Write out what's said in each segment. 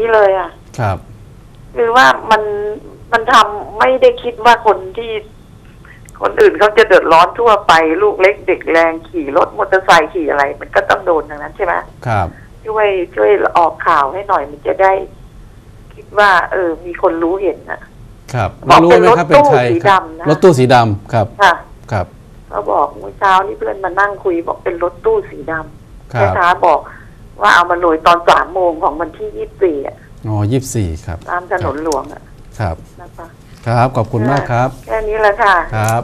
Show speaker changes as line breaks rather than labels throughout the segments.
นี่เลยอะ
ครับ
คือว่ามันมันทำไม่ได้คิดว่าคนที่ คนอื่นเขาจะเดือดร้อนทั่วไป ลูกเล็กเด็กแรงขี่รถมอเตอร์ไซค์ขี่อะไร มันก็ต้องโดนทั้งนั้นใช่ไหม
ครับ
ช่วยช่วยออกข่าวให้หน่อยมันจะได้ คิดว่า เออ มีคนรู้เห็นนะ ครับบอก
ไม่รู้
เป็น
ไหม
รถ
ครับเป็นใคร
ตู้สี
ครับ
ดำนะ
รถตู้สีดำครับ
ค่ะ
ครับ
เขาบอกเมื่อเช้านี่เพื่อนมานั่งคุยบอกเป็นรถตู้สีดำ
ครั
แม่
บ
ค้าบอก ว่าเอามาโรยตอนสามโมงของวันที่ยี่สิบสี่อะ
อ๋อยี่สี่ครับ
ตามถนนหลวงอะ
ครับ
นะคะ
ครับ ขอบคุณมากครับ
แค่นี้แหละค่ะ
ครับ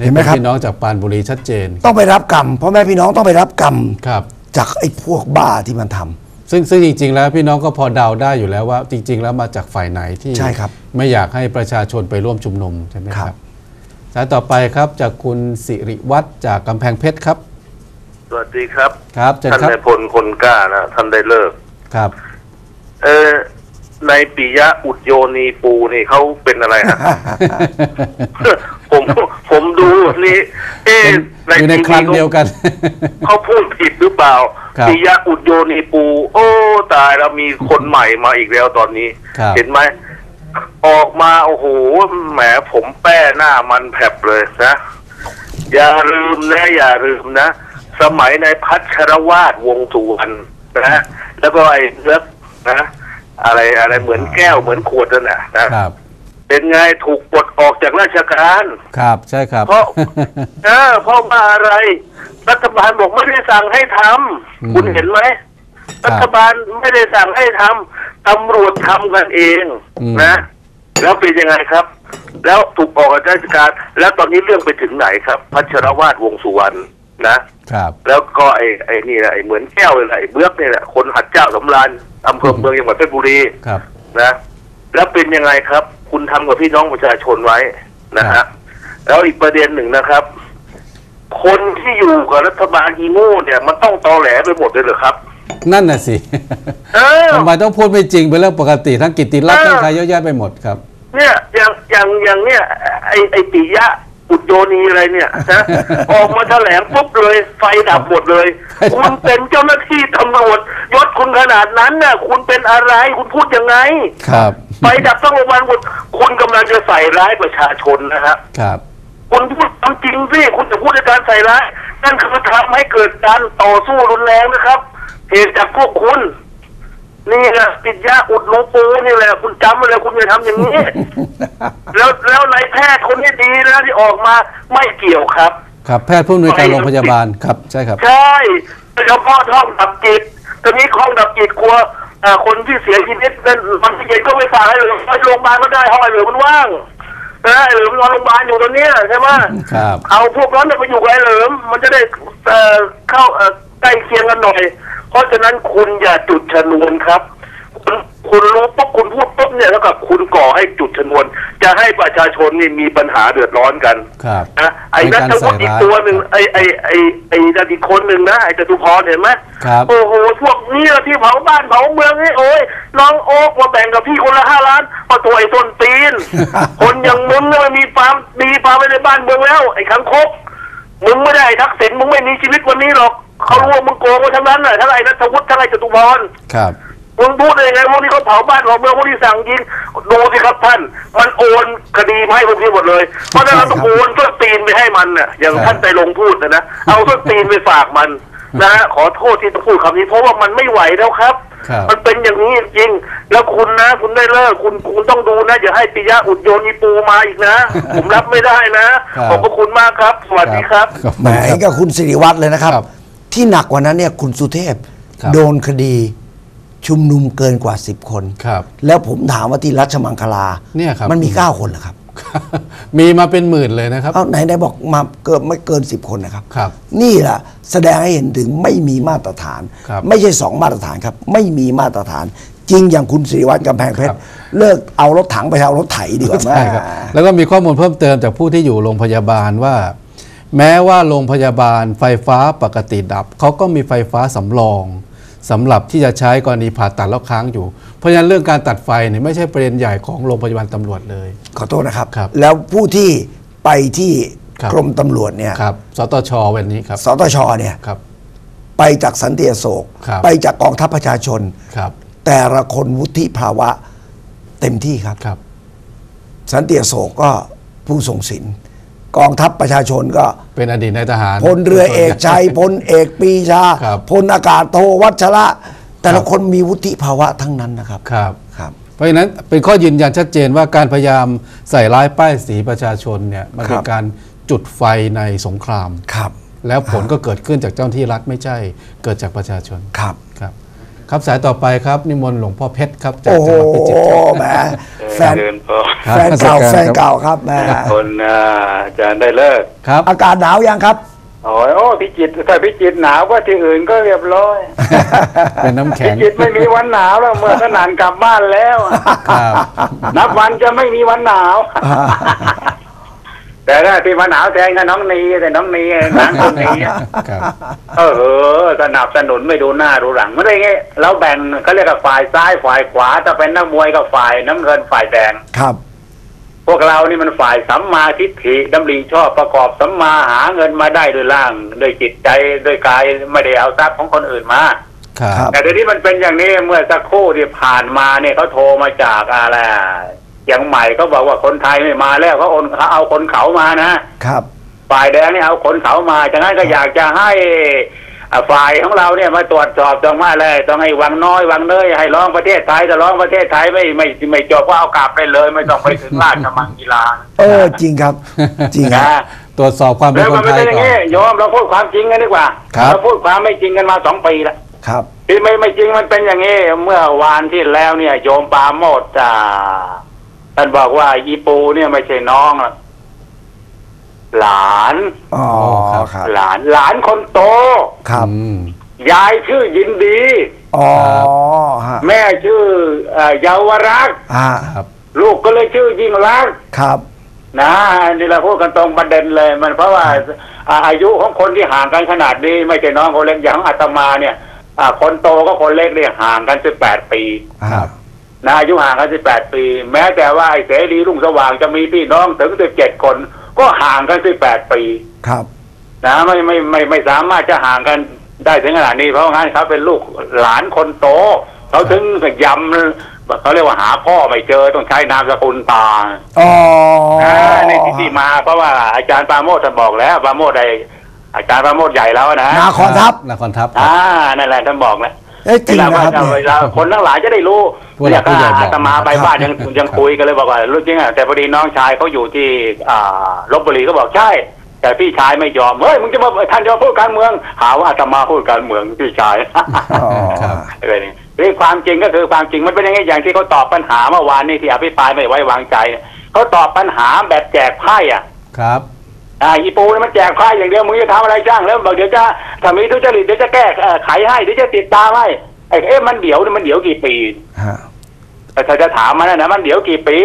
เห็นไหมครับ
พี่น้องจากปรานบุรีชัดเจน
ต้องไปรับกรรมพ่อแม่พี่น้องต้องไปรับกรรม
ครับ
จากไอ้พวกบ้าที่มันทำ
ซึ่งซึ่งจริง ๆ แล้วพี่น้องก็พอเดาได้อยู่แล้วว่า จริง ๆ แล้วมาจากฝ่ายไหนที่
ใช่ครับ
ไม่อยากให้ประชาชนไปร่วมชุมนุมใช่ไหมค
ครั
รับบสายต่อไปครับจากคุณสิริวัตรจากกำแพงเพชรครับ
สวัสดีครับ
ครับเชิญ
ท่าน
ครับ
นายพลคนกล้านะท่านได้เลิก
ครับ
เออในปิยะอุดโยนีปูนี่เขาเป็นอะไรฮะ ผมผมดูนี่ เอ๊ะ
อยู่ในคลังเดียวกัน
เขาพูดผิดหรือเปล่า
ครับ
ปิยะอุดโยนีปู โอ้ ตายแล้วมีคนใหม่มาอีกแล้วตอนนี้
ครับ
เห็นไหม ออกมาโอ้โหแหมผมแป้หน้ามันแผบเลยนะ อย่าลืมนะ อย่าลืมนะ สมัยในพัชรวาดวงสุวรรณนะ แล้วก็ไอ้เลือกนะ อะไรอะไรเหมือนแก้วเหมือนขวดนั่นแหละนะครับ เป็นไงถูกปลดออกจากราชการ
ครับใช่ครับ
เพราะเออเพราะว่าอะไร รัฐบาลบอกไม่ได้สั่งให้ทำ
อืม
คุณเห็นไหม
ครับ
รัฐบาลไม่ได้สั่งให้ทำตำรวจทำกันเอง
อืม
นะ แล้วเป็นยังไงครับ แล้วถูกออกจากราชการ แล้วตอนนี้เรื่องไปถึงไหนครับ พัชรวาดวงสุวรรณ นะ
ครับ
แล้วก็ไอ้ไอ้นี่แหละไอ้เหมือนแก้วเลยแหละไอ้เบือกนี่แหละคนหัดเจ้าสำราญอำเภอเมืองจังหวัดเพชรบุรี
ครับ
นะ แล้วเป็นยังไงครับ คุณทำกับพี่น้องประชาชนไว้นะ
ครั
ฮะ
บ
แล้วอีกประเด็นหนึ่งนะครับ คนที่อยู่กับรัฐบาลอีโง่เนี่ย มันต้องตอแหลไปหมดเลยเหรอครับ
นั่นน่ะสิ
เออ
ทำไมต้องพูดไม่จริงเป็นเรื่องปกติทั้งกิตติรัตน์
เออ
ทั้งใครเยอะแยะไปหมดครับ
เนี่ยอย่างอย่างอย่างเนี่ยไอไอปิยะ อุดโยนีอะไรเนี่ยนะออกมาแถลงปุ๊บเลย ไฟดับหมดเลย
ไฟดับ
คุณเป็นเจ้าหน้าที่ตำรวจยศคุณขนาดนั้นน่ะ คุณเป็นอะไรคุณพูดยังไง
ครับ
ไฟดับต้องระวังหมดคุณกำลังจะใส่ร้ายประชาชนนะฮะ
ครับ
คุณพูดความจริงสิคุณจะพูดในการใส่ร้ายนั่นคือทำให้เกิดการต่อสู้รุนแรงนะครับเหตุจากพวกคุณนี่แหละติดยาอุดหนูปูนี่แหละคุณจำไว้เลยคุณอย่าทำอย่างนี้ แล้วแล้วนายแพทย์คนนี้ดีนะที่ออกมาไม่เกี่ยวครับ
ครับ แพทย์ผู้อำนวยการโรงพยาบาลครับใช่ครับ
ใช่โดยเฉพาะห้องดับจิตตอนนี้ห้องดับจิตกลัวอ่าคนที่เสียชีวิตนั่นมันเย็นก็ไม่ฝากให้เลยไปโรงพยาบาลก็ได้ห้องไอ้เหลือมันว่างนะไอ้เหลือมันนอนโรงพยาบาลอยู่ตอนเนี้ยใช่ไหม
ครับ
เอาพวกนั้นเนี่ยไปอยู่กับไอ้เหลิมมันจะได้เอ่อเข้าเอ่อใกล้เคียงกันหน่อย เพราะฉะนั้นคุณอย่าจุดชนวนครับ คุณคุณรู้ปุ๊บคุณพูดปุ๊บเนี่ยแล้วกับคุณก่อให้จุดชนวน จะให้ประชาชนนี่มีปัญหาเดือดร้อนกัน
ครับ
นะไอ้
เป็น
นั
การ
ทวุฒิอีก
ใส่ร้าย
ตัวหนึ่งไอ้ไอ้ไอ้ไอ้นัทอีกคนหนึ่งนะไอ้จตุพรเห็นไหม
ครับ
โอ้โหพวกนี้แหละที่เผาบ้านเผาเมืองนี่โอ้ยน้องโอ๊กมาแบ่งกับพี่คนละห้าล้านมาตัวไอ้ต้นตีน คนอย่างมึงเนี่ยมันมีความดีความไว้ในบ้านเมืองแล้ว ไอ้ขังคกมึงไม่ได้ทักษิณมึงไม่มีชีวิตวันนี้หรอกเขารู้ว่ามึงโกงกันทั้งนั้นน่ะทั้งไอ้นัทวุฒิทั้งไอ้จตุพร
ครับ
มึงพูดได้ยังไงพวกนี้เขาเผาบ้านเผาเมืองพวกนี้สั่งยิงดูสิครับท่าน มันโอนคดีมาให้พวกนี้หมดเลย เพราะฉะนั้นเราต้องโอนต้นตีนไปให้มันน่ะ อย่าง
ครับ
ท่านไปลงพูดนะนะเอาต้นตีนไปฝากมันนะฮะขอโทษที่ต้องพูดคำนี้ เพราะว่ามันไม่ไหวแล้วครับ
ครับ
มันเป็นอย่างนี้จริงๆแล้วคุณนะ คุณได้เลิกคุณคุณต้องดูนะอย่าให้ปิยะอุดโยนีปูมาอีกนะ ผมรับไม่ได้นะครับขอบพระคุณมากครับ สวัสดีครับ
ขอบ
แหม
คุณครับ
กับคุณสิริวัตรเลยนะครับ
ครับ
ที่หนักกว่านั้นเนี่ยคุณสุเทพ
ครับ
โดนคดี ชุมนุมเกินกว่า 10 คน
ครับ
แล้วผมถามว่าที่รัชมังคลา
เนี่ยครับ
มันมี 9 คนเหรอครับ
มีมาเป็นหมื่นเลยนะครับ
เอาไหนไหนบอกมาเกินไม่เกิน 10 คนนะครับ
ครับ
นี่แหละแสดงให้เห็นถึงไม่มีมาตรฐาน
ครับ
ไม่ใช่สองมาตรฐานครับ ไม่มีมาตรฐาน จริงอย่างคุณสิริวัตรกำแพงเพช
ครั
ร
บ
เลิกเอารถถังไปเอารถไถดีกว่า
ใช่ครับ
แม่
แล้วก็มีข้อมูลเพิ่มเติมจากผู้ที่อยู่โรงพยาบาลว่า แม้ว่าโรงพยาบาลไฟฟ้าปกติดับเขาก็มีไฟฟ้าสำรอง สำหรับที่จะใช้กรณีผ่าตัดแล้วค้างอยู่ เพราะฉะนั้นเรื่องการตัดไฟเนี่ยไม่ใช่ประเด็นใหญ่ของโรงพยาบาลตำรวจเลย
ขอโทษนะครับ
ครับ
แล้วผู้ที่ไปที่
ครับ
กรมตำรวจเนี่ย
ครับสตชวันนี้ครับ
สตชเนี่ย
ครับ
ไปจากสันติอโศก
ครับ
ไปจากกองทัพประชาชน
ครับ
แต่ละคนวุฒิภาวะเต็มที่ครับ
ครับ
สันติอโศกก็ผู้ทรงศิลป์ กองทัพประชาชนก็
เป็นอดีตนายทหาร
พลเรือเอกชัยพลเอกปรีชา
ครับ
พลอากาศโทวัชระ แต่ละคนมีวุฒิภาวะทั้งนั้นนะครับ
ครับ
ครับ
เพราะฉะนั้นเป็นข้อยืนยันชัดเจนว่าการพยายามใส่ร้ายป้ายสีประชาชนเนี่ยมันเป็น
ครับ
การจุดไฟในสงคราม
ครับ
แล้วผลก็เกิดขึ้นจากเจ้าหน้าที่รัฐไม่ใช่ เกิดจากประชาชน
ครับ
ครับ ครับสายต่อไปครับนิมนต์หลวงพ่อเพชรครับจาก
โอ้โห
จังหวัดพิจิตรครับ
แหมแฟน
เดินพอ
ครับ
แฟนเก่า
ราชการ
แฟน
ครับ
เก่าครับแหม
คนอ่าอาจารย์ได้เลิก
ครับ
อากาศหนาวยังครับ
โอ้ยโอ้พิจิตรถ้าพิจิตรหนาวก็ที่อื่นก็เรียบร้อย
เป็นน้ำ
พิ
แข็ง
จิตรไม่มีวันหนาวแล้วเมื่อสนานกลับบ้านแล้วอะ
ครับ
นับวันจะไม่มีวันหนาว แต่ถ้าที่วันหนาวแทนก็น้องนีแต่น้องนีนางคนนี้อะ
ครับ
เออเออสนับสนุนไม่ดูหน้าดูหลังไม่ได้ไงเราแบ่งเขาเรียกว่าฝ่ายซ้ายฝ่ายขวาถ้าเป็นนักมวยก็ฝ่ายน้ำเงินฝ่ายแดง
ครับ
พวกเรานี่มันฝ่ายสัมมาทิฏฐิดำริชอบประกอบสัมมาหาเงินมาได้ด้วยร่างด้วยจิตใจด้วยกายไม่ได้เอาทรัพย์ของคนอื่นมา
ครับ
ครับ
แต่เดี๋ยวนี้มันเป็นอย่างนี้เมื่อสักครู่ที่ผ่านมาเนี่ยเขาโทรมาจากอะไร อะอย่างใหม่เขาบอกว่าคนไทยไม่มาแล้วเขาโอนเขาเอาคนเขามานะครับ ฝ่ายแดงนี่เอาคนเขามาฉะนั้นก็อยากจะให้อ่าฝ่ายของเราเนี่ยมาตรวจสอบตรงมาเลยต้องให้วังน้อยวังเนยให้ร้องประเทศไทยแต่ร้องประเทศไทยไม่ไม่ไม่จบก็เอากลับไปเลย ไม่ต้องไปถึงราชมังกีฬา
เออจริงครับ จริงค
นะ
รับ
ตรวจสอบความเป็น
แล้ว
ค
มัน
น
ไม่
ไทย
ใช่อย่า
ก่
ง
อน
นี้โยมเราพูดความจริงกันดีกว่า
ครับ
เราพูดความไม่จริงกันมาสองปีแล้ว
ครับ
ที่ไม่ไม่จริงมันเป็นอย่างนี้ เมื่อวานที่แล้วเนี่ย โยมปราโมดอ่า ท่านบอกว่าอีปูเนี่ยไม่ใช่น้องหรอกหลาน
อ๋อ
ครับ
ครับ
หลานหลานคนโต
ครับ
อืม
ยายชื่อยินดี
อ๋อฮะ
แม่ชื่อเอ่อเยาวรักษ์
อ่า
ครับ
ลูกก็เลยชื่อยิ่งรักษณ์
ครับ
นะนี่เราพูดกันตรงประเด็นเลย มันเพราะว่าอ่าอายุของคนที่ห่างกันขนาดนี้ไม่ใช่น้องคนเล็กอย่างอาตมาเนี่ยอ่าคนโตก็คนเล็กเนี่ยห่างกันสิบแปดปี
ครับ
นะอายุห่างกันสิบแปดปี แม้แต่ว่าไอ้เสรีรุ่งสว่างจะมีพี่น้องถึงสิบเจ็ดคน ก็ห่างกันสิบแปดปี
ครับ
นะไม่ไม่ไม่ไม่สามารถจะห่างกันได้ถึงขนาดนี้เพราะงั้นเขาเป็นลูกหลานคนโตเขาถึงยำเขาเรียกว่าหาพ่อไม่เจอต้องใช้นามสกุลตา
อ๋อ
อ่าในที่ที่มาเพราะว่าอาจารย์ปราโมทท่านบอกแล้วปราโมทไออาจารย์ปราโมทใหญ่แล้วนะ
นาคอนทัพ
นครทัพ
อ่านั่นแหละท่านบอกแล้ว
เอ้ยจริง
เวลา
นะครับ
ว่า
เนี่ย
เวลาคนทั้งหลายจะได้รู้
ผู้หลักผู้ใหญ่บอก
อาตมาไปบ้านยังยังคุยกันเลยบอกว่ารู้จริงอะแต่พอดีน้องชายเขาอยู่ที่อ่าลบบุรีเขาบอกใช่แต่พี่ชายไม่ยอมเฮ้ยมึงจะมาท่านจะมาพูดการเมือง หาว่าอาตมาพูดการเมืองพี่ชาย
อ๋อ
ครับ
อะไรนี่นี่ความจริงก็คือความจริงมันเป็นอย่างนี้อย่างที่เขาตอบปัญหาเมื่อวานนี่ที่อภิปรายไม่ไว้วางใจเนี่ยเขาตอบปัญหาแบบแจกไพ่อะ
ครับ
อ่าอีปูนี่มันแจกไพ่อย่างเดียวมึงจะทำอะไรจ้างแล้วบอกเดี๋ยวจะถ้ามีทุจริตเดี๋ยวจะแก้เอ่อไขให้เดี๋ยวจะติดตามให้ไอ้เอ๊ะมันเดี๋ยวนี่มันเดี๋ยวกี่ปี
ฮะ
แต่ถ้าจะถามมันนะนะมันเดี๋ยวกี่ปี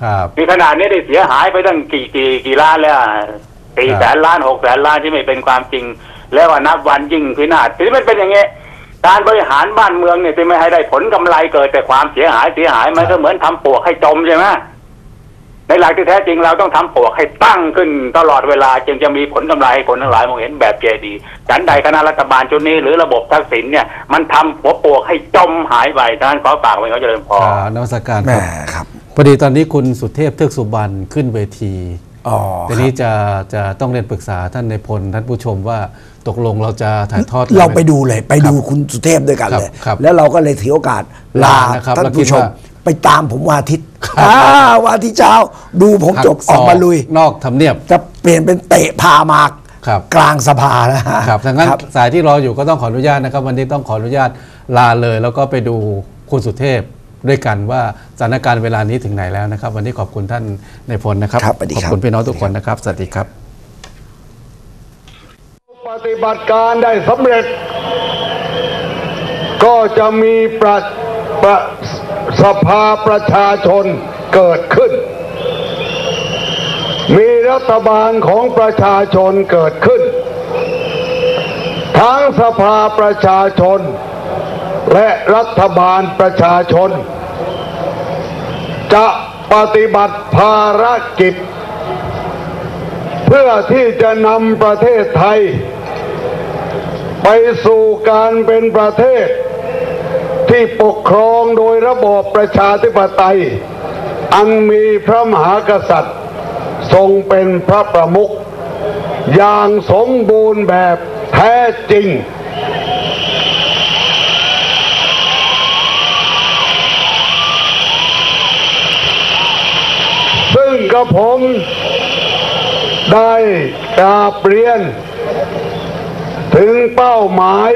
ครับ
มีขนาดนี้ได้เสียหายไปตั้งกี่กี่กี่ล้านแล้วสี่แสนล้านหกแสนล้านที่ไม่เป็นความจริง แล้วว่านับวันยิ่งพินาศทีนี้มันเป็นอย่างเงี้ยการบริหารบ้านเมืองเนี่ยจะไม่ให้ได้ผลกำไรเกิดแต่ความเสียหายเสียหายมันก็เหมือนทำปลวกให้จมใช่ไหม ในหลักที่แท้จริงเราต้องทำปลวกให้ตั้งขึ้นตลอดเวลา จึงจะมีผลกำไรให้คนทั้งหลายมองเห็นแบบเจดีย์ฉันใดคณะรัฐบาลชุดนี้หรือระบบทักษิณเนี่ยมันทำหัวปลวกให้จมหายไปท่านขอฝากไว้เขาเจริญพ
ค
ร
รับนวัตการ
แห
ค
ม่
รับ
ครับ
พอดีตอนนี้คุณสุเทพเทือกสุบรรณขึ้นเวที
อ๋อ
ทีนี้จะจะต้องเรียนปรึกษาท่านในพลท่านผู้ชมว่าตกลงเราจะถ่ายทอด
เราไปดูเลย ไปดูคุณสุเทพด้วยกัน
ครับ
เลย
ครับ
แล้วเราก็เลยถือโอกาสลา
ลานะครับ
ท่าน
แล้วคิ
ผู้
ด
ชม
ว่า
ไปตามผมวันอาทิตย์อ่าวันอาทิตย์เช้า ดูผมจบออกมาลุย
นอกทำเนียบ
จะเปลี่ยนเป็นเตะพามาก
ครับ
กลางสภานะฮะ
ครับทั้งนั้น
ครับ
สายที่รออยู่ก็ต้องขออนุญาตนะครับ วันนี้ต้องขออนุญาตลาเลย แล้วก็ไปดูคุณสุเทพด้วยกันว่าสถานการณ์เวลานี้ถึงไหนแล้วนะครับ วันนี้ขอบคุณท่านในพลนะครับ
ครับสวัสดี
ขอบ
ครับ
คุณพี่น้องทุกคนนะครับ สวัสดีครับ
ปฏิบัติการได้สำเร็จ ก็จะมีประประ สภาประชาชนเกิดขึ้น มีรัฐบาลของประชาชนเกิดขึ้น ทั้งสภาประชาชน และรัฐบาลประชาชน จะปฏิบัติภารกิจ เพื่อที่จะนำประเทศไทย ไปสู่การเป็นประเทศ ที่ปกครองโดยระบอบประชาธิปไตย อันมีพระมหากษัตริย์ ทรงเป็นพระประมุขอย่างสมบูรณ์แบบแท้จริง ซึ่งกระผมได้กราบเรียน ถึงเป้าหมาย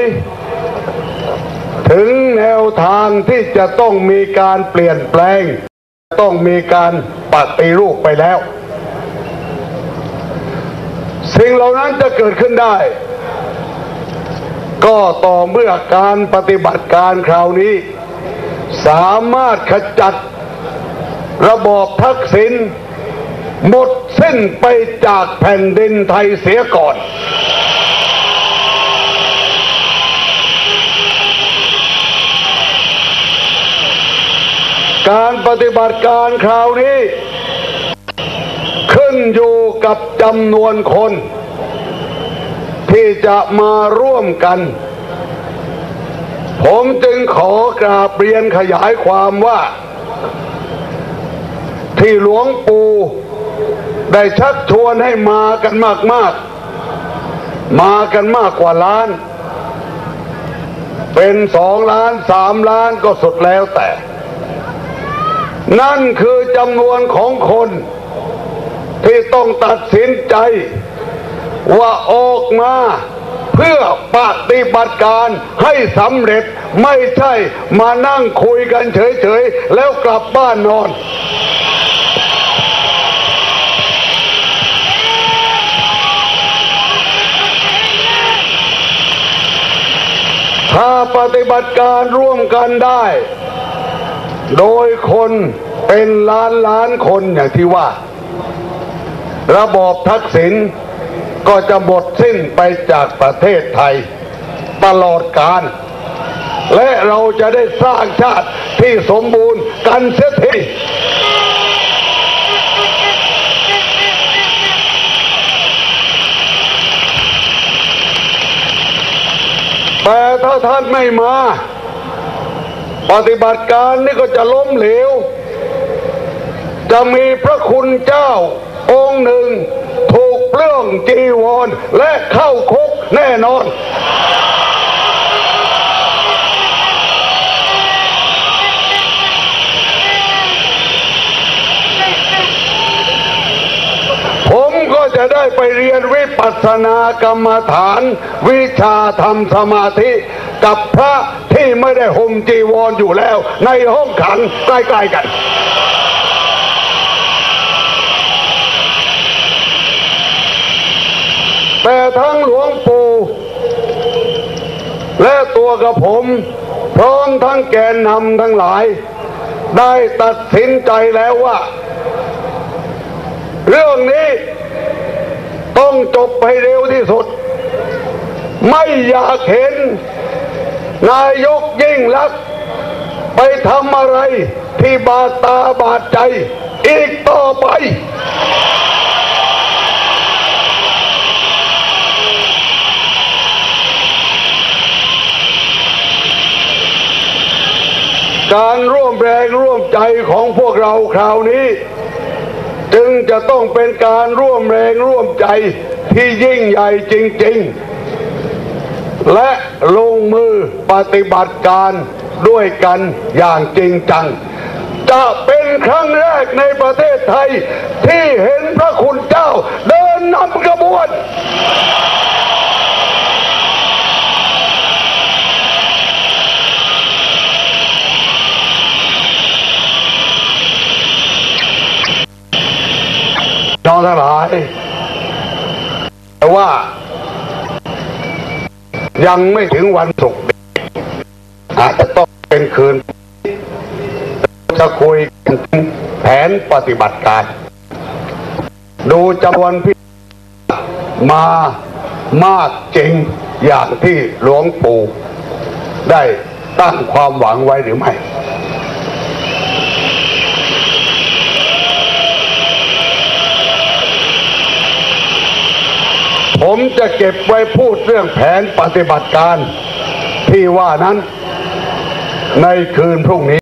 ถึงแนวทางที่จะต้องมีการเปลี่ยนแปลง ต้องมีการปฏิรูปไปแล้ว สิ่งเหล่านั้นจะเกิดขึ้นได้ ก็ต่อเมื่อการปฏิบัติการคราวนี้ สามารถขจัดระบอบทักษิณหมดสิ้นไปจากแผ่นดินไทยเสียก่อน การปฏิบัติการคราวนี้ ขึ้นอยู่กับจำนวนคน ที่จะมาร่วมกัน ผมจึงขอกราบเรียนขยายความว่า ที่หลวงปู่ได้ชักชวนให้มากันมาก ๆ มากันมากกว่าล้าน เป็นสองล้านสามล้านก็สุดแล้วแต่ นั่นคือจำนวนของคนที่ต้องตัดสินใจ ว่าออกมาเพื่อปฏิบัติการให้สำเร็จไม่ใช่มานั่งคุยกันเฉยๆ แล้วกลับบ้านนอน ถ้าปฏิบัติการร่วมกันได้ โดยคนเป็นล้านล้านคนอย่างที่ว่า ระบอบทักษิณก็จะหมดสิ้นไปจากประเทศไทย ตลอดกาลและเราจะได้สร้างชาติที่สมบูรณ์กันเสียทีแต่ถ้าท่านไม่มา ปฏิบัติการนี่ก็จะล้มเหลว จะมีพระคุณเจ้า องค์หนึ่ง ถูกเปลื้องจีวรและเข้าคุกแน่นอน ผมก็จะได้ไปเรียนวิปัสสนากรรมฐาน วิชาทำสมาธิกับพระ ไม่ได้ห่มจีวรอยู่แล้ว ในห้องขังใกล้ๆกัน แต่ทั้งหลวงปู่และตัวกับผมพร้อมทั้งแกนนำทั้งหลาย ได้ตัดสินใจแล้วว่า เรื่องนี้ต้องจบให้เร็วที่สุด ไม่อยากเห็น นายกยิ่งลักษณ์ไปทำอะไรที่บาดตาบาดใจ อีกต่อไป การร่วมแรงร่วมใจของพวกเราคราวนี้ จึงจะต้องเป็นการร่วมแรงร่วมใจที่ยิ่งใหญ่จริง ๆ และลงมือปฏิบัติการด้วยกันอย่างจริงจัง จะเป็นครั้งแรกในประเทศไทยที่เห็นพระคุณเจ้าเดินนำกระบวนน้องทั้งหลายแต่ว่า ยังไม่ถึงวันศุกร์อาจจะต้องเป็นคืน จะคุยกันแผนปฏิบัติการ ดูจำนวนพี่มามากจริงอย่างที่หลวงปู่ได้ตั้งความหวังไว้หรือไม่ ผมจะเก็บไว้พูดเรื่องแผนปฏิบัติการที่ว่านั้นในคืนพรุ่งนี้